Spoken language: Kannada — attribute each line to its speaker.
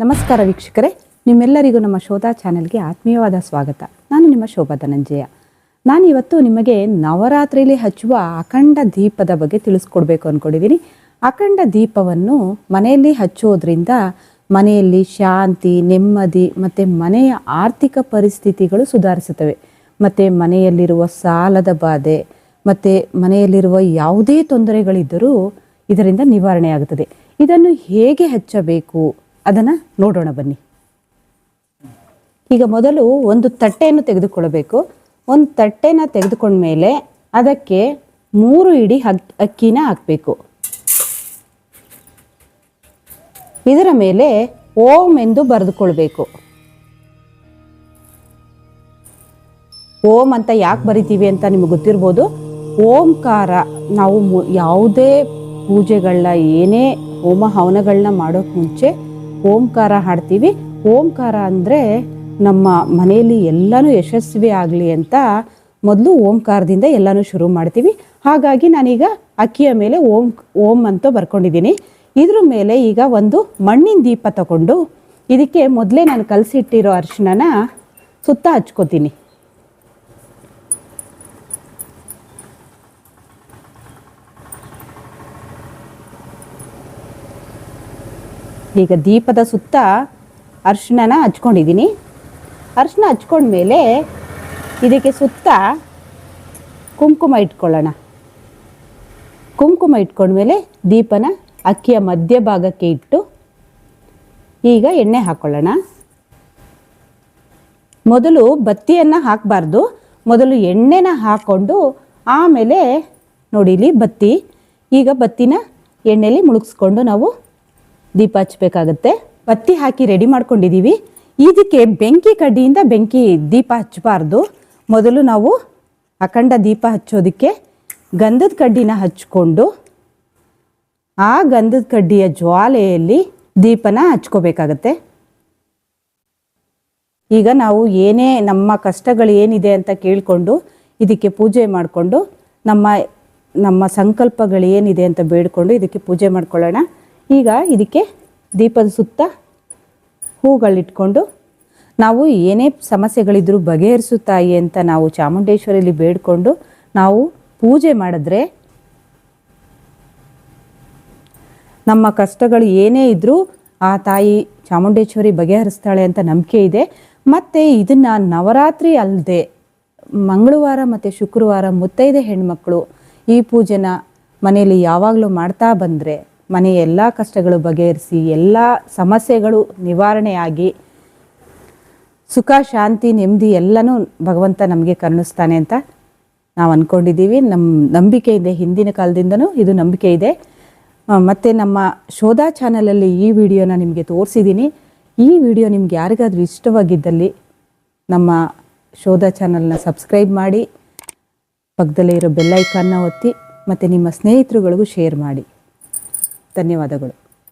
Speaker 1: ನಮಸ್ಕಾರ ವೀಕ್ಷಕರೇ, ನಿಮ್ಮೆಲ್ಲರಿಗೂ ನಮ್ಮ ಶೋಧಾ ಚಾನೆಲ್ಗೆ ಆತ್ಮೀಯವಾದ ಸ್ವಾಗತ. ನಾನು ನಿಮ್ಮ ಶೋಭಾ ಧನಂಜಯ. ನಾನು ಇವತ್ತು ನಿಮಗೆ ನವರಾತ್ರಿಯಲ್ಲಿ ಹಚ್ಚುವ ಅಖಂಡ ದೀಪದ ಬಗ್ಗೆ ತಿಳಿಸ್ಕೊಡ್ಬೇಕು ಅಂದ್ಕೊಂಡಿದ್ದೀನಿ ಅಖಂಡ ದೀಪವನ್ನು ಮನೆಯಲ್ಲಿ ಹಚ್ಚೋದ್ರಿಂದ ಮನೆಯಲ್ಲಿ ಶಾಂತಿ, ನೆಮ್ಮದಿ ಮತ್ತು ಮನೆಯ ಆರ್ಥಿಕ ಪರಿಸ್ಥಿತಿಗಳು ಸುಧಾರಿಸುತ್ತವೆ. ಮತ್ತು ಮನೆಯಲ್ಲಿರುವ ಸಾಲದ ಬಾಧೆ, ಮತ್ತು ಮನೆಯಲ್ಲಿರುವ ಯಾವುದೇ ತೊಂದರೆಗಳಿದ್ದರೂ ಇದರಿಂದ ನಿವಾರಣೆ ಆಗುತ್ತದೆ ಇದನ್ನು ಹೇಗೆ ಹಚ್ಚಬೇಕು? ಅದನ್ನು ನೋಡೋಣ ಬನ್ನಿ. ಈಗ ಮೊದಲು ಒಂದು ತಟ್ಟೆಯನ್ನು ತೆಗೆದುಕೊಳ್ಳಬೇಕು. ಒಂದು ತಟ್ಟೆನ ತೆಗೆದುಕೊಂಡ ಮೇಲೆ ಅದಕ್ಕೆ ಮೂರು ಇಡಿ ಅಕ್ಕಿನ ಹಾಕಬೇಕು. ಇದರ ಮೇಲೆ ಓಂ ಎಂದು ಬರೆದುಕೊಳ್ಬೇಕು. ಓಂ ಅಂತ ಯಾಕೆ ಬರಿತೀವಿ ಅಂತ ನಿಮಗೆ ಗೊತ್ತಿರ್ಬೋದು. ಓಂಕಾರ, ನಾವು ಯಾವುದೇ ಪೂಜೆಗಳನ್ನ ಏನೇ ಹೋಮ ಹವನಗಳನ್ನ ಮಾಡೋಕೆ ಮುಂಚೆ ಓಂಕಾರ ಹಾಡ್ತೀವಿ. ಓಂಕಾರ ಅಂದರೆ ನಮ್ಮ ಮನೆಯಲ್ಲಿ ಎಲ್ಲನೂ ಯಶಸ್ವಿ ಆಗಲಿ ಅಂತ ಮೊದಲು ಓಂಕಾರದಿಂದ ಎಲ್ಲನೂ ಶುರು ಮಾಡ್ತೀವಿ. ಹಾಗಾಗಿ ನಾನೀಗ ಅಕ್ಕಿಯ ಮೇಲೆ ಓಂ ಓಂ ಅಂತ ಬರ್ಕೊಂಡಿದ್ದೀನಿ. ಇದ್ರ ಮೇಲೆ ಈಗ ಒಂದು ಮಣ್ಣಿನ ದೀಪ ತಗೊಂಡು ಇದಕ್ಕೆ ಮೊದಲೇ ನಾನು ಕಲಸಿಟ್ಟಿರೋ ಅರಿಶಿಣನ ಸುತ್ತ ಹಚ್ಕೋತೀನಿ. ಈಗ ದೀಪದ ಸುತ್ತ ಅರಿಶಿಣನ ಹಚ್ಕೊಂಡಿದ್ದೀನಿ. ಅರಿಶಿಣ ಹಚ್ಕೊಂಡ್ಮೇಲೆ ಇದಕ್ಕೆ ಸುತ್ತ ಕುಂಕುಮ ಇಟ್ಕೊಳ್ಳೋಣ. ಕುಂಕುಮ ಇಟ್ಕೊಂಡ್ಮೇಲೆ ದೀಪನ ಅಕ್ಕಿಯ ಮಧ್ಯಭಾಗಕ್ಕೆ ಇಟ್ಟು ಈಗ ಎಣ್ಣೆ ಹಾಕ್ಕೊಳ್ಳೋಣ ಮೊದಲು ಬತ್ತಿಯನ್ನು ಹಾಕಬಾರ್ದು. ಮೊದಲು ಎಣ್ಣೆನ ಹಾಕ್ಕೊಂಡು ಆಮೇಲೆ ನೋಡಿಲಿ ಬತ್ತಿ. ಈಗ ಬತ್ತಿನ ಎಣ್ಣೆಲಿ ಮುಳುಗಿಸ್ಕೊಂಡು ನಾವು ದೀಪ ಹಚ್ಚಬೇಕಾಗತ್ತೆ. ಬತ್ತಿ ಹಾಕಿ ರೆಡಿ ಮಾಡ್ಕೊಂಡಿದ್ದೀವಿ ಇದಕ್ಕೆ ಬೆಂಕಿ ಕಡ್ಡಿಯಿಂದ ಬೆಂಕಿ ದೀಪ ಹಚ್ಚಬಾರ್ದು. ಮೊದಲು ನಾವು ಅಖಂಡ ದೀಪ ಹಚ್ಚೋದಕ್ಕೆ ಗಂಧದ ಕಡ್ಡಿನ ಹಚ್ಕೊಂಡು ಆ ಗಂಧದ ಕಡ್ಡಿಯ ಜ್ವಾಲೆಯಲ್ಲಿ ದೀಪನ ಹಚ್ಕೋಬೇಕಾಗತ್ತೆ. ಈಗ ನಾವು ಏನೇ ನಮ್ಮ ಕಷ್ಟಗಳು ಏನಿದೆ ಅಂತ ಕೇಳಿಕೊಂಡು ಇದಕ್ಕೆ ಪೂಜೆ ಮಾಡಿಕೊಂಡು ನಮ್ಮ ನಮ್ಮ ಸಂಕಲ್ಪಗಳು ಏನಿದೆ ಅಂತ ಬೇಡಿಕೊಂಡು ಇದಕ್ಕೆ ಪೂಜೆ ಮಾಡ್ಕೊಳ್ಳೋಣ. ಈಗ ಇದಕ್ಕೆ ದೀಪದ ಸುತ್ತ ಹೂಗಳಿಟ್ಕೊಂಡು ನಾವು ಏನೇ ಸಮಸ್ಯೆಗಳಿದ್ರೂ ಬಗೆಹರಿಸುತ್ತಾಯಿ ಅಂತ ನಾವು ಚಾಮುಂಡೇಶ್ವರಿಯಲ್ಲಿ ಬೇಡಿಕೊಂಡು ನಾವು ಪೂಜೆ ಮಾಡಿದ್ರೆ ನಮ್ಮ ಕಷ್ಟಗಳು ಏನೇ ಇದ್ದರೂ ಆ ತಾಯಿ ಚಾಮುಂಡೇಶ್ವರಿ ಬಗೆಹರಿಸ್ತಾಳೆ ಅಂತ ನಂಬಿಕೆ ಇದೆ. ಮತ್ತು ಇದನ್ನು ನವರಾತ್ರಿ ಅಲ್ಲದೆ ಮಂಗಳವಾರ ಮತ್ತು ಶುಕ್ರವಾರ ಮುತ್ತೈದೆ ಹೆಣ್ಮಕ್ಳು ಈ ಪೂಜೆನ ಮನೆಯಲ್ಲಿ ಯಾವಾಗಲೂ ಮಾಡ್ತಾ ಬಂದರೆ ಮನೆಯ ಎಲ್ಲ ಕಷ್ಟಗಳು ಬಗೆಹರಿಸಿ, ಎಲ್ಲ ಸಮಸ್ಯೆಗಳು ನಿವಾರಣೆಯಾಗಿ ಸುಖ, ಶಾಂತಿ, ನೆಮ್ಮದಿ ಎಲ್ಲನೂ ಭಗವಂತ ನಮಗೆ ಕರುಣಿಸ್ತಾನೆ ಅಂತ ನಾವು ಅಂದ್ಕೊಂಡಿದ್ದೀವಿ ನಮ್ಮ ನಂಬಿಕೆ ಇದೆ ಹಿಂದಿನ ಕಾಲದಿಂದನೂ ಇದು ನಂಬಿಕೆ ಇದೆ. ಮತ್ತು ನಮ್ಮ ಶೋಧಾ ಚಾನಲಲ್ಲಿ ಈ ವಿಡಿಯೋನ ನಿಮಗೆ ತೋರಿಸಿದ್ದೀನಿ. ಈ ವಿಡಿಯೋ ನಿಮ್ಗೆ ಯಾರಿಗಾದ್ರೂ ಇಷ್ಟವಾಗಿದ್ದಲ್ಲಿ ನಮ್ಮ ಶೋಧ ಚಾನಲ್ನ ಸಬ್ಸ್ಕ್ರೈಬ್ ಮಾಡಿ ಪಕ್ಕದಲ್ಲೇ ಇರೋ ಬೆಲ್ಲೈಕಾನ್ನ ಒತ್ತಿ, ಮತ್ತು ನಿಮ್ಮ ಸ್ನೇಹಿತರುಗಳಿಗೂ ಶೇರ್ ಮಾಡಿ. ಧನ್ಯವಾದಗಳು.